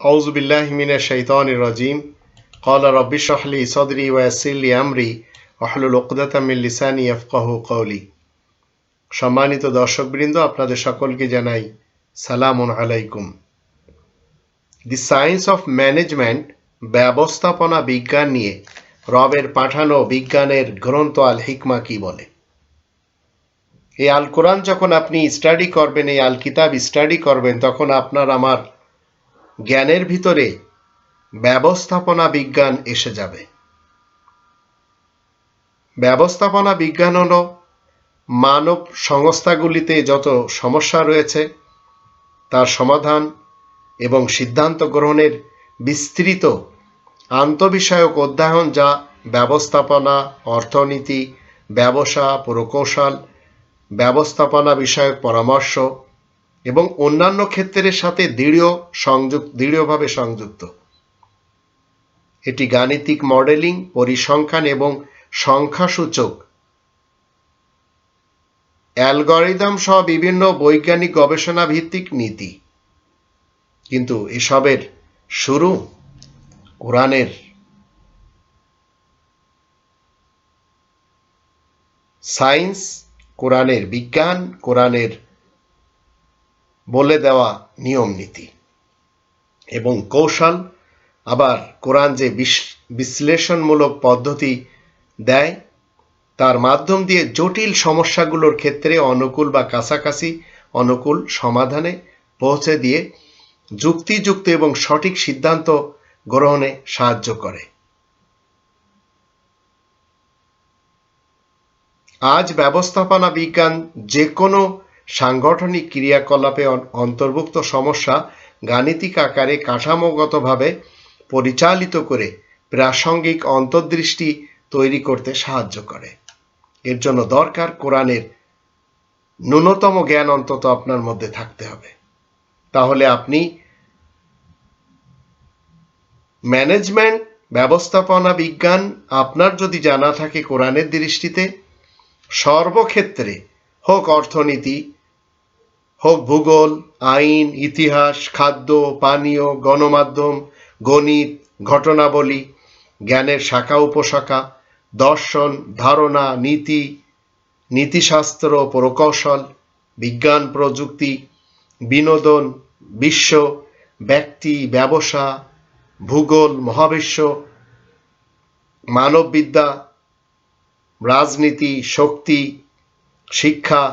أعوذ بالله من الشيطان الرجيم قال رب اشرح لي صدري ويسر لي أمري واحلل عقدة من লিসানি يفقهوا قولي সম্মানিত দর্শকবৃন্দ আপনাদের সকলকে জানাই সালামুন আলাইকুম দি সায়েন্স অফ ম্যানেজমেন্ট ব্যবস্থাপনা বিজ্ঞান নিয়ে রবের পাঠানো বিজ্ঞানের গ্রন্থ আল হিকমা কি বলে এই আল কোরআন যখন আপনি স্টাডি করবেন এই আল কিতাব স্টাডি করবেন তখন আপনার আমার জ্ঞানের ভিতরে ব্যবস্থাপনা বিজ্ঞান এসে যাবে। ব্যবস্থাপনা বিজ্ঞান হল মানব সংস্থাগুলিতে যত সমস্যা রয়েছে, তার সমাধান এবং সিদ্ধান্ত গ্রহণের বিস্তৃত আন্তঃবিষয়ক অধ্যয়ন যা ব্যবস্থাপনা, অর্থনীতি, ব্যবসা, প্রকৌশল, ব্যবস্থাপনা বিষয়ক পরামর্শ এবং অন্যান্য ক্ষেত্রের সাথে দৃঢ় সংযুক্ত, দৃঢ়ভাবে সংযুক্ত। এটি গাণিতিক মডেলিং, পরিসংখ্যান এবং সংখ্যাসূচক অ্যালগরিদম সহ বিভিন্ন বৈজ্ঞানিক গবেষণা ভিত্তিক নীতি। কিন্তু এসবের শুরু কোরআনের। সায়েন্স, কোরআনের বিজ্ঞান, কোরআনের বলে দেওয়া নিয়ম নীতি। এবং কৌশল আবার কোরআন যে বিশ্লেষণমূলক পদ্ধতি দেয়, তার মাধ্যম দিয়ে জটিল সমস্যাগুলোর ক্ষেত্রে অনুকূল বা কাছাকাছি অনুকূল সমাধানে পৌঁছে দিয়ে যুক্তিযুক্ত এবং সঠিক সিদ্ধান্ত গ্রহণে সাহায্য করে। আজ ব্যবস্থাপনা বিজ্ঞান যে কোনো সাংগঠনিক ক্রিয়াকলাপে অন্তর্ভুক্ত সমস্যা গাণিতিক আকারে কাঠামোগতভাবে পরিচালিত করে প্রাসঙ্গিক অন্তর্দৃষ্টি তৈরি করতে সাহায্য করে। এর জন্য দরকার কোরআনের ন্যূনতম জ্ঞান অন্তত আপনার মধ্যে থাকতে হবে। তাহলে আপনি ম্যানেজমেন্ট, ব্যবস্থাপনা, বিজ্ঞান আপনার যদি জানা থাকে কোরআনের দৃষ্টিতে, সর্বক্ষেত্রে হোক অর্থনীতি হোক ভূগোল, আইন, ইতিহাস, খাদ্য, পানীয়, গণমাধ্যম, গণিত, ঘটনাবলী, জ্ঞানের শাখা, উপশাখা, দর্শন, ধারণা, নীতি, নীতিশাস্ত্র, প্রকৌশল, বিজ্ঞান, প্রযুক্তি, বিনোদন, বিশ্ব, ব্যক্তি, ব্যবসা, ভূগোল, মহাবিশ্ব, মানববিদ্যা, রাজনীতি, শক্তি, শিক্ষা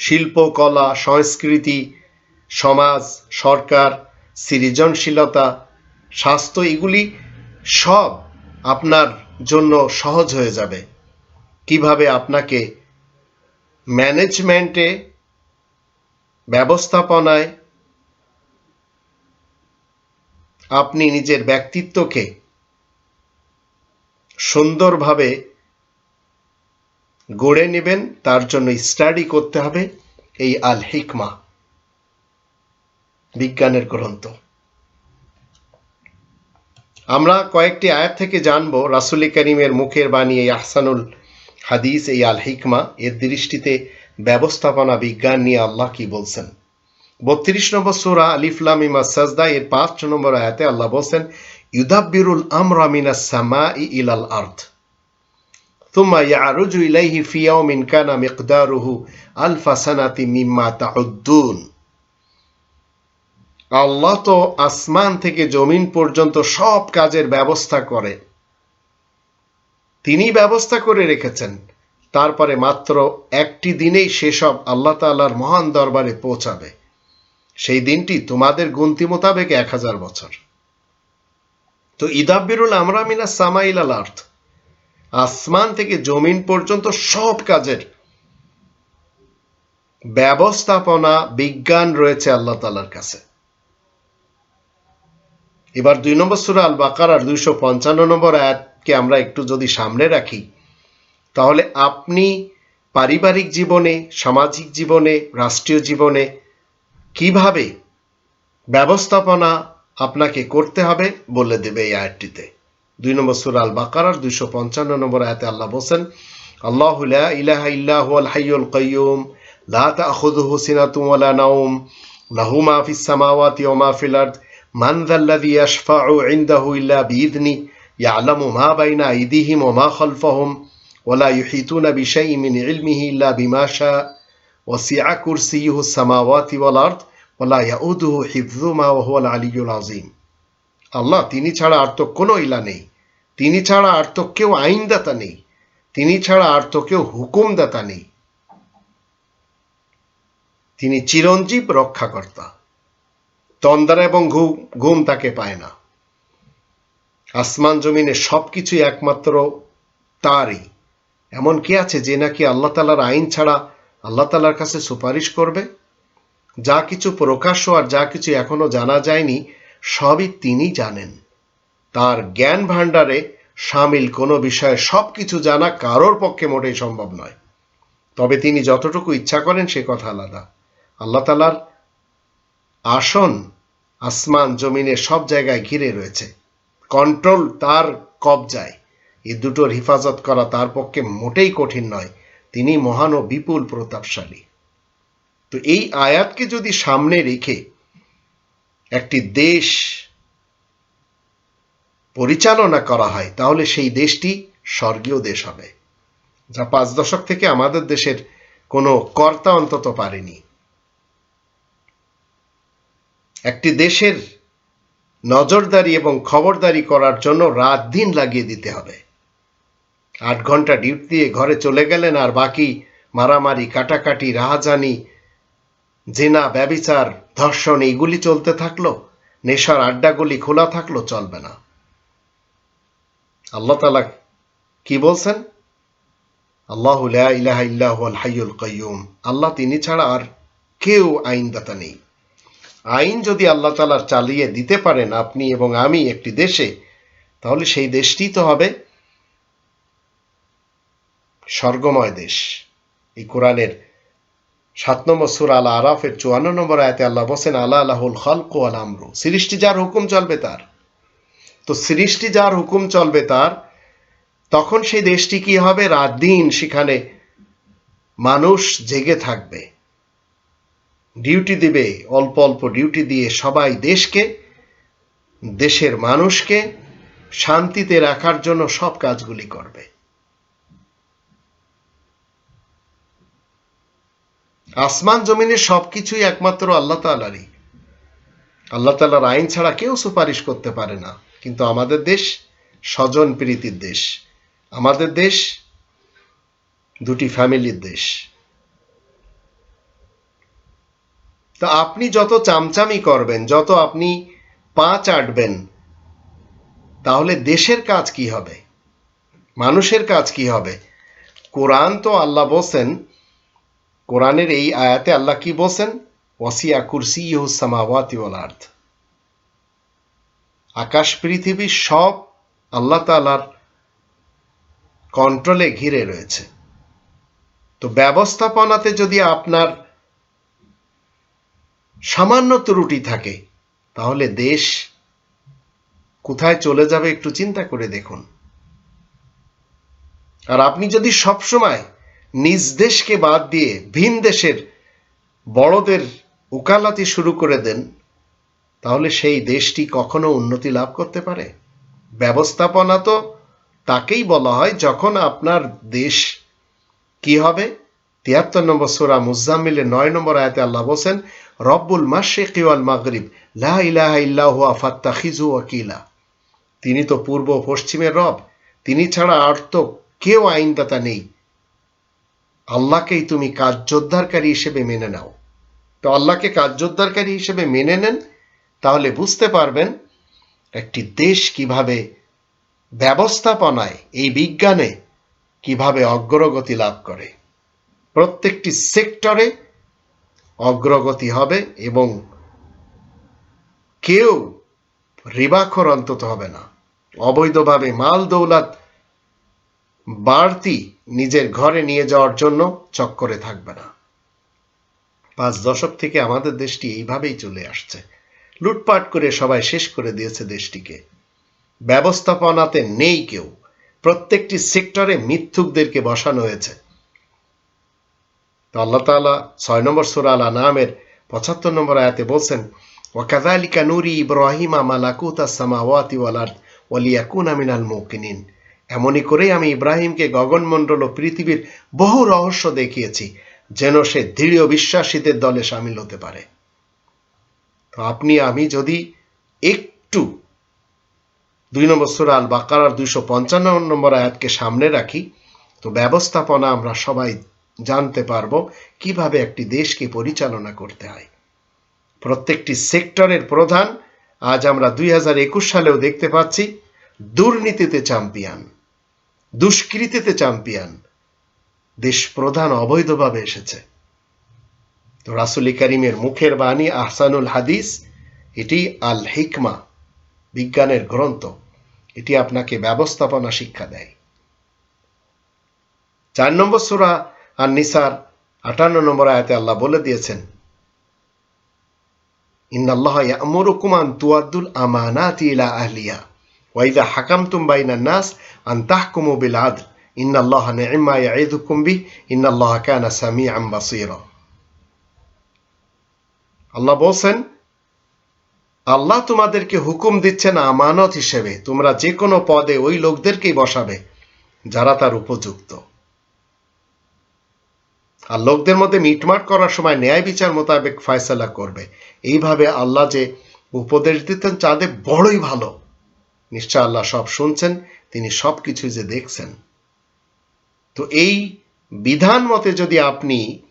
শিল্পকলা সংস্কৃতি, সমাজ, সরকার, সৃজনশীলতা, স্বাস্থ্য, এগুলি সব আপনার জন্য সহজ হয়ে যাবে। কীভাবে আপনাকে ম্যানেজমেন্টে, ব্যবস্থাপনায় আপনি নিজের ব্যক্তিত্বকে সুন্দরভাবে গড়ে নেবেন, তার জন্য স্টাডি করতে হবে, এই আল হিকমা বিজ্ঞানের গ্রন্থ। আমরা কয়েকটি আয়াত থেকে জানব, রাসুল করিমের মুখের বাণী, এই আহসানুল হাদিস, এই আল হিকমা এর দৃষ্টিতে ব্যবস্থাপনা, বিজ্ঞান নিয়ে আল্লাহ কি বলছেন? বত্রিশ নম্বর সোরা আলিফলাম ইমা সাজদা, এর পাঁচ নম্বর আয়াতে আল্লাহ বলছেন, ইউদাব্বিরুল আমরা মিনা সামা ইলাল আর্থ ثم يعرج إليه في يوم كان مقداره ألف سنة مما تعدون আল্লাহ তো আসমান থেকে জমিন পর্যন্ত সব কাজের ব্যবস্থা করে তিনি ব্যবস্থা করে রেখেছেন তারপরে মাত্র একটি দিনেই সেসব আল্লাহ তাল্লাহর মহান দরবারে পৌঁছাবে সেই দিনটি তোমাদের গুনতি মোতাবেক এক হাজার বছর তো ইদাব্বিরুল আমরা মিনা সামাইল আল আর্থ আসমান থেকে জমিন পর্যন্ত সব কাজের ব্যবস্থাপনা, বিজ্ঞান রয়েছে আল্লাহ তালার কাছে। এবার দুই নম্বর সুরা আল বাকার আর দুইশো পঞ্চান্ন নম্বর আয়াতকে আমরা একটু যদি সামনে রাখি, তাহলে আপনি পারিবারিক জীবনে, সামাজিক জীবনে, রাষ্ট্রীয় জীবনে কীভাবে ব্যবস্থাপনা আপনাকে করতে হবে বলে দেবে এই আয়াতটিতে। দুই নম্বর সুর আল বাকার দুইশো পঞ্চান্ন নম্বর আয়াতে আল্লাহ বলছেন, আল্লাহ ইলাহা ইল্লাহু হাইয়ুল কাইয়ুম, লা তাখুযুহু সিনাতুম ওয়ালা নাওম, লাহু মা ফিস সামাওয়াতি ওয়া মা ফিল আরদ, মান যাল্লাযী ইয়াশফা'ু ইনদাহু ইল্লা বিইذনি ইয়ালামু মা বাইনা আইদিহিম ওয়া মা খালফাহুম মিন ইলমিহি ইল্লা বিমা শা ওয়াসি'a কুরসিয়ুহু সামাওয়াতি ওয়াল আরদ, ওয়া লা ইয়াউদুহু হিফযুহুমা ওয়া হুয়াল আলিয়্যুল আযীম। আল্লাহ, তিনি ছাড়া আর তো কোনো ইলা নেই। তিনি ছাড়া আর তো কেউ আইনদাতা নেই। তিনি ছাড়া আর তো কেউ হুকুমদাতা নেই। তিনি চিরঞ্জীব রক্ষাকর্তা। তন্দারা এবং ঘুম ঘুম তাকে পায় না। আসমান জমিনে সবকিছুই একমাত্র তারই। এমন কি আছে যে নাকি আল্লাহ তালার আইন ছাড়া আল্লাহ তালার কাছে সুপারিশ করবে? যা কিছু প্রকাশ্য আর যা কিছু এখনও জানা যায়নি, সবই তিনি জানেন। তার জ্ঞান ভাণ্ডারে সামিল কোনো বিষয়ে সবকিছু জানা কারোর পক্ষে মোটেই সম্ভব নয়। তবে তিনি যতটুকু ইচ্ছা করেন সে কথা আলাদা। আল্লাহ তালার আসন আসমান জমিনে সব জায়গায় ঘিরে রয়েছে। কন্ট্রোল তার কবজায়। এই দুটোর হেফাজত করা তার পক্ষে মোটেই কঠিন নয়। তিনি মহান ও বিপুল প্রতাপশালী। তো এই আয়াতকে যদি সামনে রেখে একটি দেশ পরিচালনা করা হয়, তাহলে সেই দেশটি স্বর্গীয় দেশ হবে। যা পাঁচ দশক থেকে আমাদের দেশের কোনো কর্তা অন্তত পারেনি। একটি দেশের নজরদারি এবং খবরদারি করার জন্য রাত দিন লাগিয়ে দিতে হবে। আট ঘণ্টা ডিউটি দিয়ে ঘরে চলে গেলেন আর বাকি মারামারি, কাটাকাটি, রাহাজানি, জেনা, ব্যবিচার, ধর্ষণ, এইগুলি চলতে থাকল, নেশার আড্ডাগুলি খোলা থাকল, চলবে না। আল্লাহ তালা কি বলছেন? আল্লাহ ইলাহা ইল্লাহুল হাইয়ুল কাইয়ুম। আল্লাহ তিনি ছাড়া আর কেউ আইনদাতা নেই। আইন যদি আল্লাহ তালার চালিয়ে দিতে পারেন আপনি এবং আমি একটি দেশে, তাহলে সেই দেশটি তো হবে স্বর্গময় দেশ। এই কোরআনের সাত নম্বর সুর আলা আরাফের চুয়ান্ন নম্বর আয়তে আল্লাহ বসেন আল্লাহ আল্লাহুল খালকু আল আমরু। সৃষ্টি যার হুকুম চলবে তার। তো সৃষ্টি যার হুকুম চলবে তার, তখন সেই দেশটি কি হবে? রাত দিন সেখানে মানুষ জেগে থাকবে। ডিউটি দিবে, অল্প অল্প ডিউটি দিয়ে সবাই দেশকে, দেশের মানুষকে শান্তিতে রাখার জন্য সব কাজগুলি করবে। আসমান জমিনে সবকিছুই একমাত্র আল্লাহ তালারই আল্লাহ তালার আইন ছাড়া কেউ সুপারিশ করতে পারে না। কিন্তু আমাদের দেশ স্বজন প্রীতির দেশ। আমাদের দেশ দুটি ফ্যামিলির দেশ। তা আপনি যত চামচামি করবেন, যত আপনি পা চাটবেন, তাহলে দেশের কাজ কি হবে? মানুষের কাজ কি হবে? কোরআন তো আল্লাহ বলছেন, কোরআনের এই আয়াতে আল্লাহ কি বলছেন? ওয়াসিয়া কুরসি সামাওয়াতি ওয়াল আর্থ আকাশ পৃথিবী সব আল্লাহ তালার কন্ট্রোলে ঘিরে রয়েছে। তো ব্যবস্থাপনাতে যদি আপনার সামান্য ত্রুটি থাকে, তাহলে দেশ কোথায় চলে যাবে একটু চিন্তা করে দেখুন। আর আপনি যদি সবসময় নিজ দেশকে বাদ দিয়ে ভিন দেশের বড়দের উকালাতি শুরু করে দেন তাহলে সেই দেশটি কখনো উন্নতি লাভ করতে পারে? ব্যবস্থাপনা তো তাকেই বলা হয় যখন আপনার দেশ কি হবে? তিয়াত্তর নম্বর সোরা মুজাম্মিলের নয় নম্বর আয়াতে আল্লাহ বলছেন, রব্বুল মাশেক ওয়াল মাগরিব, লা ইলাহা ইল্লাহু আফাত্তাখিজু ওয়াকিলা। তিনি তো পূর্ব পশ্চিমের রব, তিনি ছাড়া আর তো কেউ আইনদাতা নেই। আল্লাহকেই তুমি কার্যোদ্ধারকারী হিসেবে মেনে নাও। তো আল্লাহকে কার্যোদ্ধারকারী হিসেবে মেনে নেন তাহলে বুঝতে পারবেন একটি দেশ কীভাবে ব্যবস্থাপনায় এই বিজ্ঞানে কীভাবে অগ্রগতি লাভ করে। প্রত্যেকটি সেক্টরে অগ্রগতি হবে এবং কেউ রিবাখর অন্তত হবে না। অবৈধভাবে মাল দৌলাত বাড়তি নিজের ঘরে নিয়ে যাওয়ার জন্য চক্করে থাকবে না। পাঁচ দশক থেকে আমাদের দেশটি এইভাবেই চলে আসছে। লুটপাট করে সবাই শেষ করে দিয়েছে দেশটিকে। ব্যবস্থাপনাতে নেই কেউ। প্রত্যেকটি সেক্টরে মিথ্যুকদেরকে বসানো হয়েছে। আল্লাহ তালা ছয় নম্বর সুরা আল আনামের পঁচাত্তর নম্বর আয়াতে বলছেন ওয়াকাদালিকা নুরি ইব্রাহিমা মালাকুতা সামাওয়াতি ওয়াল আরদ ওয়ালিয়াকুনা মিনাল মুকিনিন এমনই করেই আমি ইব্রাহিমকে গগনমণ্ডল ও পৃথিবীর বহু রহস্য দেখিয়েছি, যেন সে দৃঢ় বিশ্বাসীদের দলে সামিল হতে পারে। তো আপনি, আমি যদি একটু দুই নম্বর সুরা আল বাকারার দুইশো পঞ্চান্ন নম্বর আয়াতকে সামনে রাখি, তো ব্যবস্থাপনা আমরা সবাই জানতে পারব কীভাবে একটি দেশকে পরিচালনা করতে হয়। প্রত্যেকটি সেক্টরের প্রধান, আজ আমরা দুই হাজার একুশ সালেও দেখতে পাচ্ছি, দুর্নীতিতে চ্যাম্পিয়ন, দুষ্কৃতিতে চ্যাম্পিয়ন, দেশ প্রধান অবৈধভাবে এসেছে। তো রাসুলি করিমের মুখের বাণী, আহসানুল হাদিস, এটি আল হিকমা বিজ্ঞানের গ্রন্থ। এটি আপনাকে ব্যবস্থাপনা শিক্ষা দেয়। চার নম্বর সুরা আর নিসার আটান্ন নম্বর আয়াতে আল্লাহ বলে দিয়েছেন, ইন্নাল্লাহ আমানাতি ইলা আহলিয়া ওয়া হাকামতুম বাইনান নাস আন বিল ইন্নাল্লাহ নি'মা ইয়াইদুকুম বিহ, ইন্নাল্লাহ কানা আল্লাহ বলছেন, আল্লাহ তোমাদেরকে হুকুম দিচ্ছেন আমানত হিসেবে, তোমরা যে কোনো পদে ওই লোকদেরকেই বসাবে যারা তার উপযুক্ত। আর লোকদের মধ্যে মিটমাট করার সময় ন্যায় বিচার মোতাবেক ফয়সলা করবে। এইভাবে আল্লাহ যে উপদেশ দিতেন, চাঁদে বড়ই ভালো। নিশ্চয় আল্লাহ সব শুনছেন, তিনি সব কিছু যে দেখছেন। তো এই বিধান মতে যদি আপনি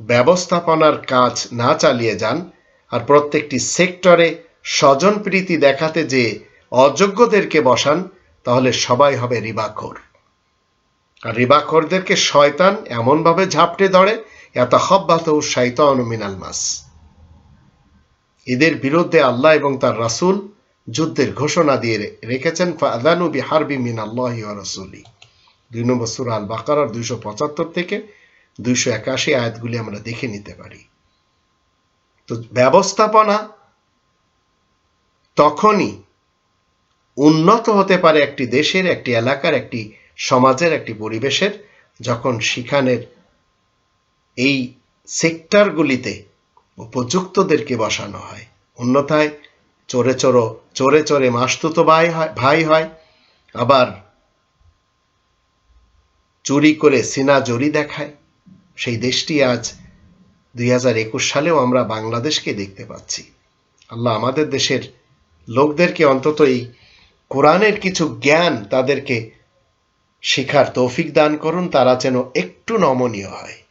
ব্যবস্থাপনার কাজ না চালিয়ে যান আর প্রত্যেকটি সেক্টরে স্বজন প্রীতি দেখাতে যে অযোগ্যদেরকে বসান, তাহলে সবাই হবে রিবাখোর। আর রিবাখোরদেরকে শয়তান এমনভাবে ঝাপটে ধরে এত হব্বাত শাইতান মিনাল মাস। এদের বিরুদ্ধে আল্লাহ এবং তার রাসূল যুদ্ধের ঘোষণা দিয়ে রেখেছেন ফাদানু বিহারবি মিন আল্লাহ রসুলি। দুই নম্বর সুরা আল বাকারার দুইশো পঁচাত্তর থেকে দুইশো একাশি আয়াতগুলি আমরা দেখে নিতে পারি। তো ব্যবস্থাপনা তখনই উন্নত হতে পারে একটি দেশের, একটি এলাকার, একটি সমাজের, একটি পরিবেশের, যখন সেখানের এই সেক্টরগুলিতে উপযুক্তদেরকে বসানো হয়। অন্যথায় চোরে চোরো, চোরে চোরে মাসতুতো ভাই হয় ভাই হয়। আবার চুরি করে সিনা জড়ি দেখায়। সেই দেশটি আজ দুই হাজার একুশ সালেও আমরা বাংলাদেশকে দেখতে পাচ্ছি। আল্লাহ আমাদের দেশের লোকদেরকে অন্তত এই কোরআনের কিছু জ্ঞান তাদেরকে শিখার তৌফিক দান করুন, তারা যেন একটু নমনীয় হয়।